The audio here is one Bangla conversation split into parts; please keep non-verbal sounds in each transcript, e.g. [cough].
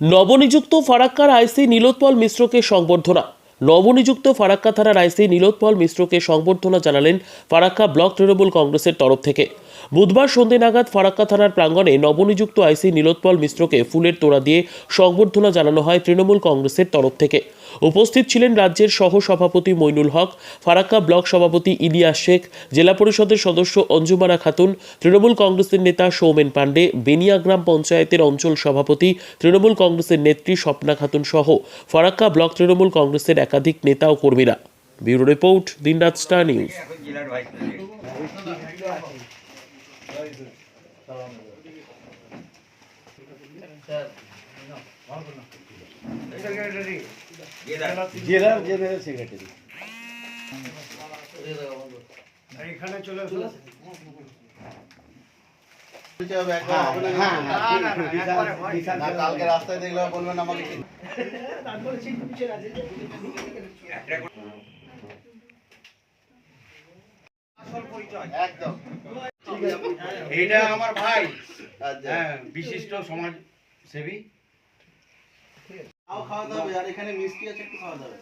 নবনিযুক্ত ফারাক্কার আইসি নীলোৎপল মিশ্রকে সংবর্ধনা। নবনিযুক্ত ফারাক্কা থানার আইসি নীলোৎপল মিশ্রকে সংবর্ধনা জানালেন ফারাক্কা ব্লক তৃণমূল কংগ্রেসের তরফ থেকে। বুধবার সন্ধে নাগাদ ফারাক্কা থানার প্রাঙ্গণে নবনিযুক্ত আইসি নীলোৎপল মিশ্রকে ফুলের তোড়া দিয়ে সংবর্ধনা জানানো হয় তৃণমূল কংগ্রেসের তরফ থেকে। উপস্থিত ছিলেন রাজ্যের সহ সভাপতি মইনুল হক, ফারাক্কা ব্লক সভাপতি ইলিয়াস শেখ, জেলা পরিষদের সদস্য অঞ্জুমারা খাতুন, তৃণমূল কংগ্রেসের নেতা সৌমেন পাণ্ডে, বেনিয়া গ্রাম পঞ্চায়েতের অঞ্চল সভাপতি তৃণমূল কংগ্রেসের নেত্রী স্বপ্না খাতুন সহ ফারাক্কা ব্লক তৃণমূল কংগ্রেসের একাধিক নেতা ও কর্মীরা। Bureau report Dinraat star news. জেলার জেনারেল সেক্রেটারি এখানে কালকে রাস্তায় দেখলে বলবেন আমাকে একদম। [laughs] এইটা আমার ভাই। আচ্ছা। হ্যাঁ বিশিষ্ট সমাজ সেবী খাওয়া খাওয়া দাওয়া আর এখানে মিষ্টি আছে একটু খাওয়া দাওয়া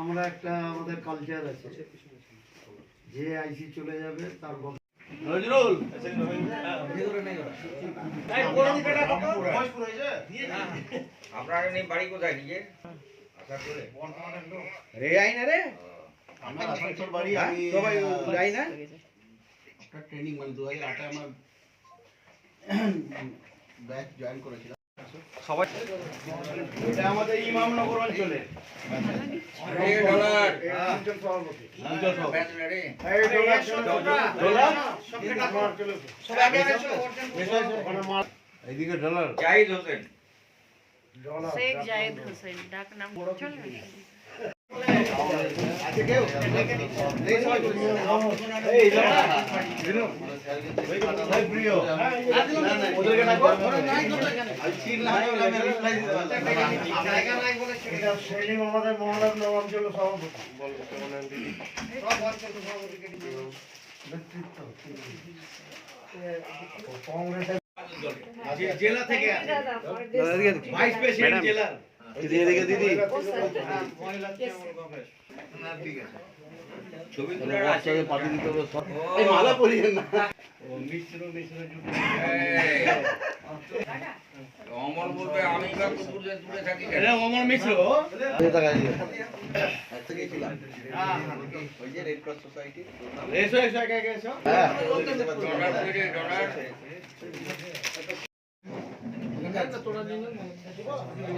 আমরা একটা আমাদের কালচার আছে। যে আইসি চলে যাবে তার নজরুল! আপনার বাড়ি কোথায় নিজের আশা করে রে আই না রে। আমার আসানসোল বাড়ি আমি সবাই যাই না? একটা ট্রেনিং মানে দু হাজার আটে আমার ব্যাচ জয়েন করেছিলাম। এটা আমাদের ইমামনগর অঞ্চলে। এ ডলার। এইদিকে জাহিদ হোসেন। শেখ জায়েদ হোসেন ডাক নাম চলবে আমাদের মহানগর অঞ্চল সভাপতি কংগ্রেসের জেলা থেকে ভাইস প্রেসিডেন্ট জেলার এদিকে দিদি। ছবি তোলার আছে। পাঠিয়ে দিতে হবে এই মালা পরিয়ে না। মিশ্র মিশ্র অমর বলবে আমি বা কুকুরদের দূরে থাকি কেন? অমর মিশ্র। ওই যে রেড ক্রস সোসাইটি এসো এসো একা একা এসো। হ্যাঁ। Dollar dollar